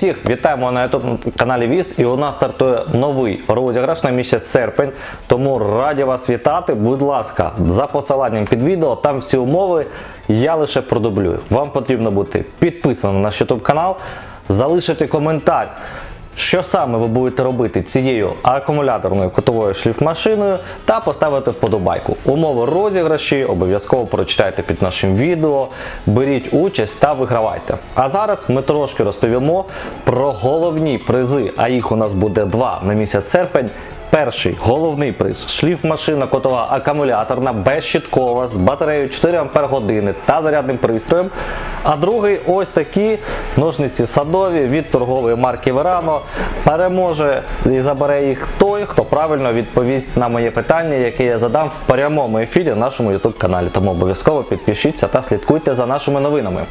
Всіх вітаємо на youtube каналі Віст. І у нас стартує новий розіграш на місяць серпень. Тому раді вас вітати. Будь ласка, за посиланням під відео, там всі умови я лише продублюю. Вам потрібно бути підписаним на наш youtube канал, залишити коментар. Що саме ви будете робити цією акумуляторною котовою шліфмашиною та поставити вподобайку. Умови розіграші обов'язково прочитайте під нашим відео, беріть участь та вигравайте. А зараз ми трошки розповімо про головні призи, а їх у нас буде два на місяць серпень. Перший головний приз шліфмашина котова акумуляторна безщиткова з батареєю 4 Ах та зарядним пристроєм. А другий ось такі ножниці садові від торгової марки Verano. Переможе і забере їх той, хто правильно відповість на моє питання, яке я задам в прямому ефірі в нашому YouTube каналі. Тому обов'язково підпишіться та слідкуйте за нашими новинами.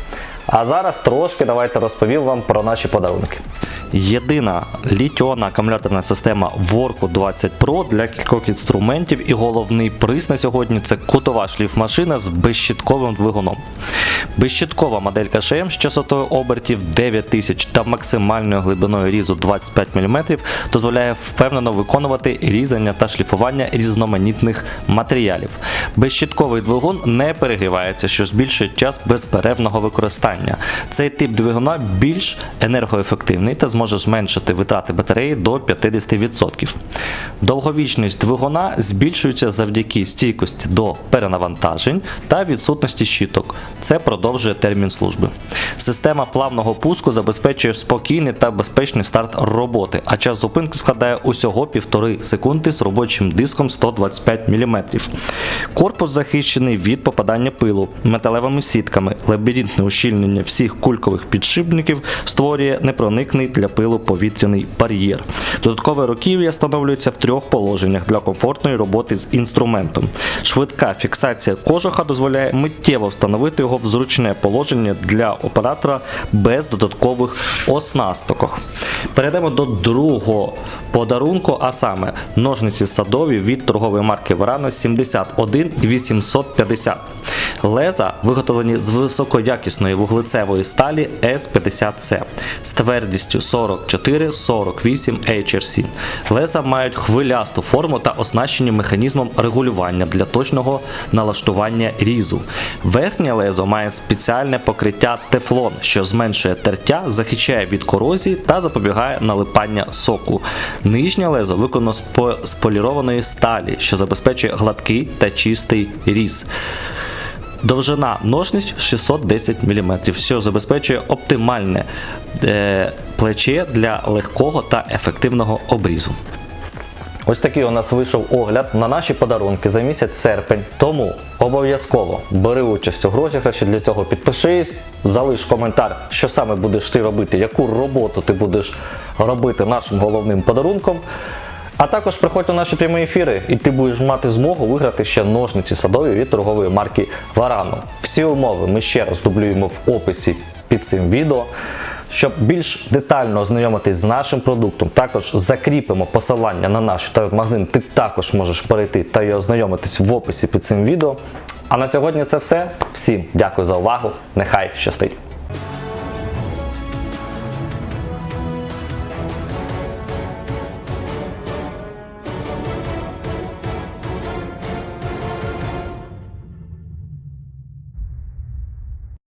А зараз трошки давайте розповім вам про наші подарунки. Єдина літіонна акумуляторна система Worku 20 Pro для кількох інструментів і головний приз на сьогодні це кутова шліфмашина з безщитковим двигуном. Безщиткова моделька ШМ з частотою обертів 9000 та максимальною глибиною різу 25 мм дозволяє впевнено виконувати різання та шліфування різноманітних матеріалів. Безщитковий двигун не перегрівається, що збільшує час безперервного використання. Цей тип двигуна більш енергоефективний та зможе зменшити витрати батареї до 50%. Довговічність двигуна збільшується завдяки стійкості до перенавантажень та відсутності щиток. Це продовжує термін служби. Система плавного пуску забезпечує спокійний та безпечний старт роботи, а час зупинки складає усього 1,5 секунди з робочим диском 125 мм. Корпус захищений від попадання пилу металевими сітками. Лабіринтне ущільнення всіх кулькових підшипників створює непроникний для пилу повітряний бар'єр. Додаткове руків'я встановлюється в трьох положеннях для комфортної роботи з інструментом. Швидка фіксація кожуха дозволяє миттєво встановити його в зручне положення для оператора без додаткових оснасток. Перейдемо до другого подарунку, а саме ножниці садові від торгової марки Verano 71 850. Леза виготовлені з високоякісної вуглецевої сталі S50C з твердістю 44-48 HRC. Леза мають хвилясту форму та оснащені механізмом регулювання для точного налаштування різу. Верхнє лезо має спеціальне покриття тефлон, що зменшує тертя, захищає від корозії та запобігає налипання соку. Нижнє лезо виконано з по- полірованої сталі, що забезпечує гладкий та чистий різ. Довжина ножниць 610 мм, що забезпечує оптимальне е, плече для легкого та ефективного обрізу. Ось такий у нас вийшов огляд на наші подарунки за місяць серпень. Тому обов'язково бери участь у розіграші. Для цього підпишись, залиш коментар, що саме будеш ти робити, яку роботу ти будеш робити нашим головним подарунком. А також приходь у наші прямі ефіри, і ти будеш мати змогу виграти ще ножниці садові від торгової марки Varano. Всі умови ми ще раз дублюємо в описі під цим відео. Щоб більш детально ознайомитись з нашим продуктом, також закріпимо посилання на наш магазин. Ти також можеш перейти та й ознайомитись в описі під цим відео. А на сьогодні це все. Всім дякую за увагу. Нехай щастить!